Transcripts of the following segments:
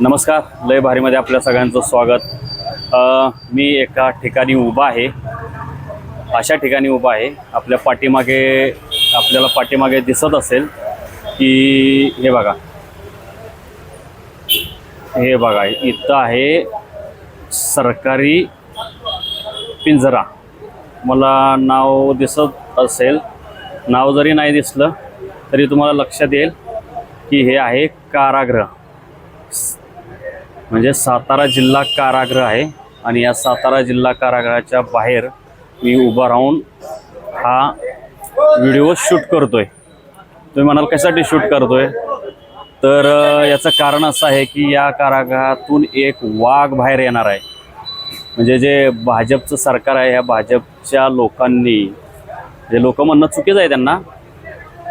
नमस्कार लय भारीमध्ये आपल्या सगळ्यांचं स्वागत. मी एका ठिकाणी उभा आहे. अशा ठिकाणी उभा आहे. आपल्या पाठीमागे आपल्याला पाठीमागे दिसत असेल की हे बघा. हे बघा इथं आहे सरकारी पिंजरा. मला नाव दिसत असेल. नाव जरी नाही दिसलं तरी तुम्हाला लक्षात येईल की हे आहे कारागृह. म्हणजे सातारा जिल्हा कारागृह आहे आणि या सातारा जिल्हा कारागृहाच्या बाहेर मी उभा राहून हा व्हिडिओ शूट करतोय. तुम्ही म्हणाल कशासाठी शूट करतोय? तर याचं कारण असं आहे की या कारागृहातून एक वाघ बाहेर येणार आहे. म्हणजे जे भाजपचं सरकार आहे ह्या भाजपच्या लोकांनी जे लोक म्हणणं चुकीचं आहे त्यांना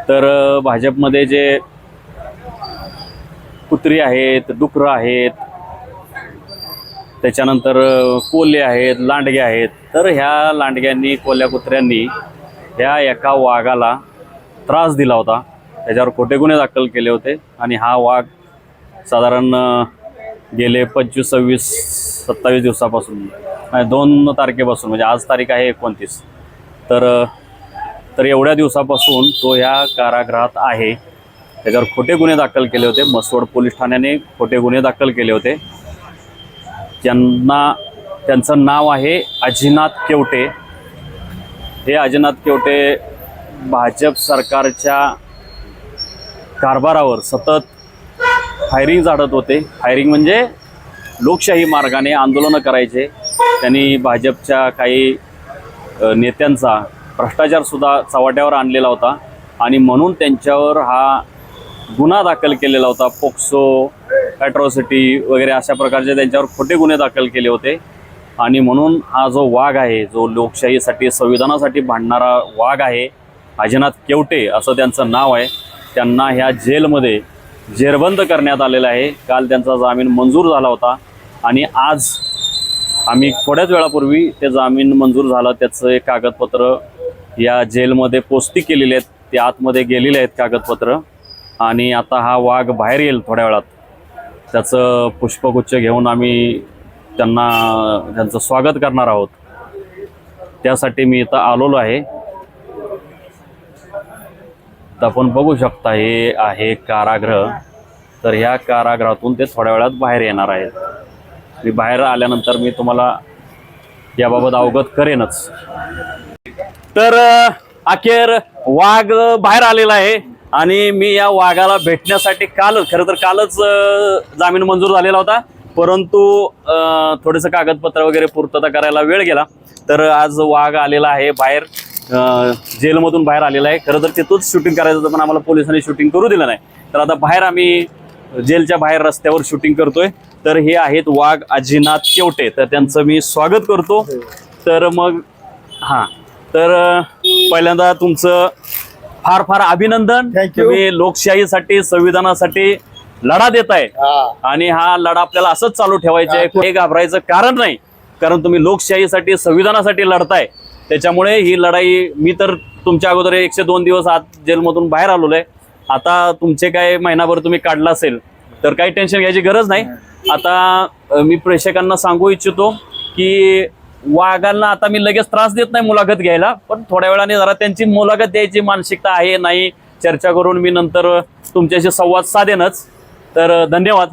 तर भाजपमध्ये जे कुत्री आहेत डुकरं आहेत त्याच्यानंतर कोल्हे आहेत लांडगे आहेत. तर ह्या लांडग्यांनी कोल्ह्या कुत्र्यांनी ह्या एका वाघाला त्रास दिला होता. त्याच्यावर खोटे गुन्हे दाखल केले होते आणि हा वाघ साधारण गेले पंचवीस सव्वीस सत्तावीस दिवसापासून नाही दोन तारखेपासून म्हणजे आज तारीख आहे एकोणतीस. तर तर एवढ्या दिवसापासून तो ह्या कारागृहात आहे. त्याच्यावर खोटे गुन्हे दाखल केले होते. मसवड पोलीस ठाण्याने खोटे गुन्हे दाखल केले होते. त्यांना त्यांचं नाव आहे अजिनाथ केवटे. हे अजिनाथ केवटे भाजप सरकारच्या कारभारावर सतत फायरिंग झाडत होते. फायरिंग म्हणजे लोकशाही मार्गाने आंदोलनं करायचे. त्यांनी भाजपच्या काही नेत्यांचा भ्रष्टाचारसुद्धा चव्हाट्यावर आणलेला होता आणि म्हणून त्यांच्यावर हा गुन्हा दाखल केलेला होता. पोक्सो ॲट्रॉसिटी वगैरे अशा प्रकारचे त्यांच्यावर खोटे गुन्हे दाखल केले होते. आणि म्हणून हा जो वाघ आहे जो लोकशाहीसाठी संविधानासाठी भांडणारा वाघ आहे अजिनाथ केवटे असं त्यांचं नाव आहे त्यांना ह्या जेलमध्ये जेरबंद करण्यात आलेलं आहे. काल त्यांचा जामीन मंजूर झाला होता. आणि आज आम्ही थोड्याच वेळापूर्वी ते जामीन मंजूर झालं. त्याचं एक कागदपत्र या जेलमध्ये पोस्ती केलेली आहेत. ते आतमध्ये गेलेले आहेत कागदपत्र. आणि आता हा वाघ बाहेर येईल थोड्या वेळात. त्याचं पुष्पगुच्छ घेऊन आम्ही त्यांना त्यांचं स्वागत करणार आहोत. त्यासाठी मी इथं आलेलो आहे. तर आपण बघू शकता हे आहे कारागृह. तर ह्या कारागृहातून ते थोड्या वेळात बाहेर येणार आहेत. मी बाहेर आल्यानंतर मी तुम्हाला याबाबत अवगत करेनच. तर अखेर वाघ बाहेर आलेला आहे. आणि मी या वाघाला भेटण्यासाठी कालच खरं तर कालच जामीन मंजूर झालेला होता. परंतु थोडंसं कागदपत्र वगैरे पूर्तता करायला वेळ गेला. तर आज वाघ आलेला आहे बाहेर जेलमधून बाहेर आलेला आहे. खरं तर तिथूनच शूटिंग करायचं होतं पण आम्हाला पोलिसांनी शूटिंग करू दिलं नाही. तर आता बाहेर आम्ही जेलच्या बाहेर रस्त्यावर शूटिंग करतोय. तर हे आहेत वाघ अजिनाथ केवटे. तर त्यांचं मी स्वागत करतो. तर मग हां. तर पहिल्यांदा तुमचं फार फार अभिनंदन. Thank you. तुम्ही लोकशाहीसाठी संविधानासाठी लढा देताय. हा. आणि हा लढा आपल्याला असंच चालू ठेवायचा आहे. हे. घाबरायचं कारण नाही. कारण तुम्ही लोकशाहीसाठी संविधानासाठी लढताय. त्याच्यामुळे ही लढाई मी तर तुमच्या अगोदर एकशे दोन दिवस आत जेलमधून बाहेर आलेलो आहे आता तुमचे काय महिनाभर तुम्ही काढला असेल तर काही टेन्शन घ्यायची गरज नाही. आता अ, मी प्रेक्षकांना सांगू इच्छितो की वाघांना आता मी लगेच त्रास देत नाही मुलाखत घ्यायला पण थोड्या वेळाने जरा त्यांची मुलाखत द्यायची मानसिकता आहे नाही चर्चा करून मी नंतर तुमच्याशी संवाद साधेनच. तर धन्यवाद.